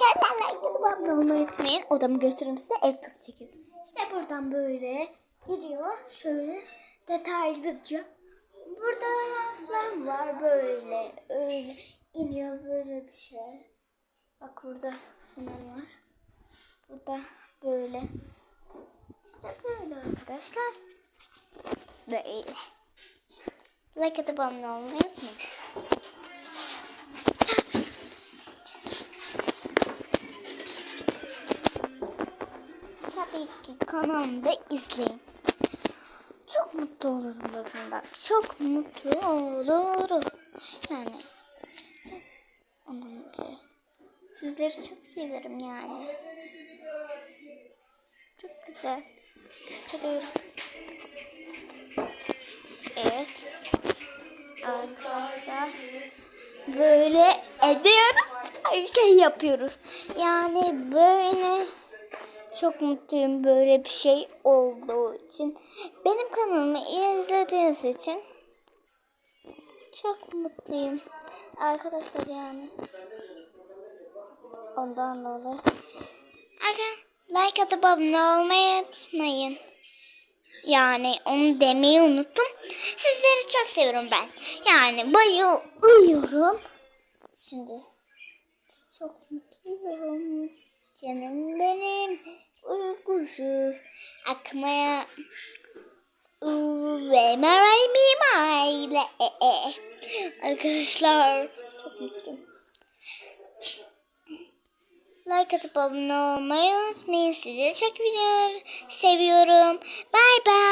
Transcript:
Arkadaşlar atıp abone olmayı unutmayın. Odamı göstereyim size ev turu çekiyorum. İşte buradan böyle giriyor. Şöyle detaylıca. Burada raflar var böyle. Öyle iniyor böyle bir şey. Bak burada fener var. Burada böyle. İşte böyle arkadaşlar. Böyle. Like atıp abone olmayı unutmayın. Ki kanalımda izleyin. Çok mutlu olurum bakın bak. Çok mutlu olurum. Yani. Ondan dolayı. Sizleri çok severim yani. Çok güzel. Gösteriyorum. Evet. Arkadaşlar. Böyle ediyoruz. Her şey yapıyoruz. Yani böyle çok mutluyum böyle bir şey olduğu için. Benim kanalımı izlediğiniz için çok mutluyum. Arkadaşlar yani. Ondan dolayı. Arkadaşlar like atıp abone olmayı unutmayın. Yani onu demeyi unuttum. Sizleri çok seviyorum ben. Yani bayılıyorum. Şimdi çok mutluyum. Canım uykusuz akmaya ve meray mimayle Arkadaşlar çok mutluyum. Like atıp abone olmayı unutmayın. Sizi çok seviyorum. Bye bye.